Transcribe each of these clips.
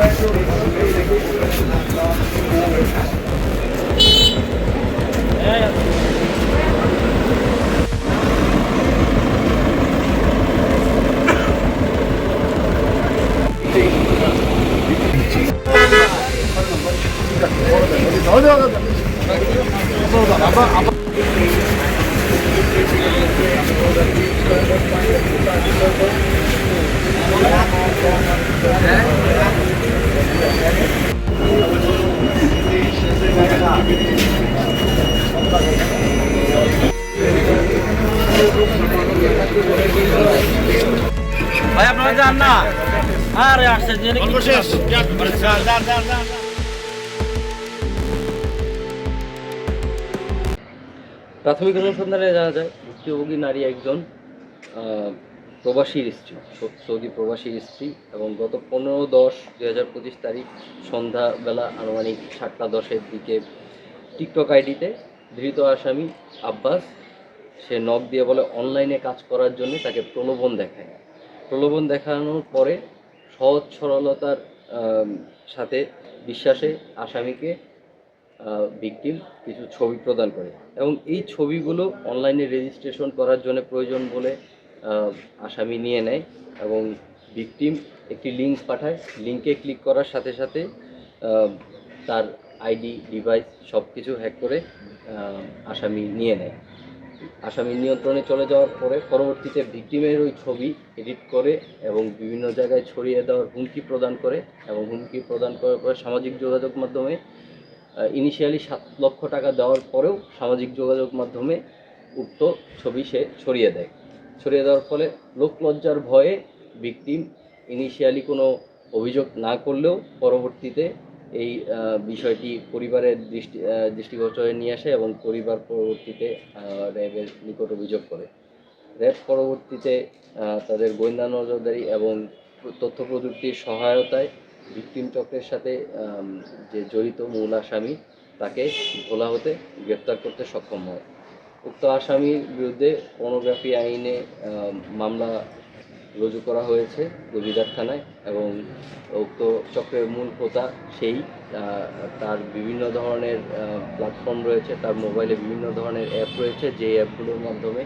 嗯好的好的嗯好的嗯好 ভাই আপনারা যান না। আরে আসছে জেনে প্রাথমিক অনুসন্ধানে জানা যায় ভুক্তভোগী নারী একজন আহ, প্রবাসীর স্ত্রী সৌদি প্রবাসীর স্ত্রী এবং গত পনেরো দশ দুই হাজার পঁচিশ তারিখ সন্ধ্যাবেলা আনুমানিক সাতটা দশের দিকে টিকটক আইডিতে ধৃত আসামি আব্বাস, সে নখ দিয়ে বলে অনলাইনে কাজ করার জন্য তাকে প্রলোভন দেখায়। প্রলোভন দেখানোর পরে সহজ সরলতার সাথে বিশ্বাসে আসামিকে ভিকটিম কিছু ছবি প্রদান করে। এবং এই ছবিগুলো অনলাইনে রেজিস্ট্রেশন করার জন্য প্রয়োজন বলে আসামি নিয়ে নেয় এবং ভিকটিম একটি লিঙ্ক পাঠায়। লিঙ্কে ক্লিক করার সাথে সাথে তার আইডি ডিভাইস সব কিছু হ্যাক করে আসামি নিয়ে নেয়। আসামি নিয়ন্ত্রণে চলে যাওয়ার পরে পরবর্তীতে ভিকটিমের ওই ছবি এডিট করে এবং বিভিন্ন জায়গায় ছড়িয়ে দেওয়ার হুমকি প্রদান করে এবং হুমকি প্রদান করার পরে সামাজিক যোগাযোগ মাধ্যমে ইনিশিয়ালি সাত লক্ষ টাকা দেওয়ার পরেও সামাজিক যোগাযোগ মাধ্যমে উক্ত ছবি সে ছড়িয়ে দেয়। ছড়িয়ে দেওয়ার ফলে লোকলজ্জার ভয়ে ভিকটিম ইনিশিয়ালি কোনো অভিযোগ না করলেও পরবর্তীতে এই বিষয়টি পরিবারের দৃষ্টি দৃষ্টিগোচরে নিয়ে আসে এবং পরিবার পরবর্তীতে র্যাবের নিকট অভিযোগ করে। র্যাব পরবর্তীতে তাদের গোয়েন্দা নজরদারি এবং তথ্য প্রযুক্তির সহায়তায় ভিকটিম চক্রের সাথে যে জড়িত মূল আসামি তাকে ভোলা হতে গ্রেপ্তার করতে সক্ষম হয়। উক্ত আসামির বিরুদ্ধে পর্নোগ্রাফি আইনে মামলা রুজু করা হয়েছে দেবিদার থানায় এবং উক্ত চক্রের মূল হোতা সেই। তার বিভিন্ন ধরনের প্ল্যাটফর্ম রয়েছে, তার মোবাইলে বিভিন্ন ধরনের অ্যাপ রয়েছে, যে অ্যাপগুলোর মাধ্যমে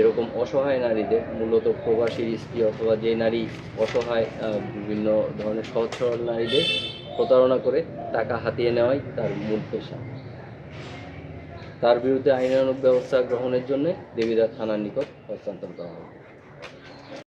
এরকম অসহায় নারীদের, মূলত প্রবাসীর স্ত্রী অথবা যে নারী অসহায় বিভিন্ন ধরনের সহজ সরল নারীদের প্রতারণা করে টাকা হাতিয়ে নেওয়াই তার মূল পেশা। তার বিরুদ্ধে আইনানুগ ব্যবস্থা গ্রহণের জন্য দেবিদা থানার নিকট হস্তান্তর করা হবে।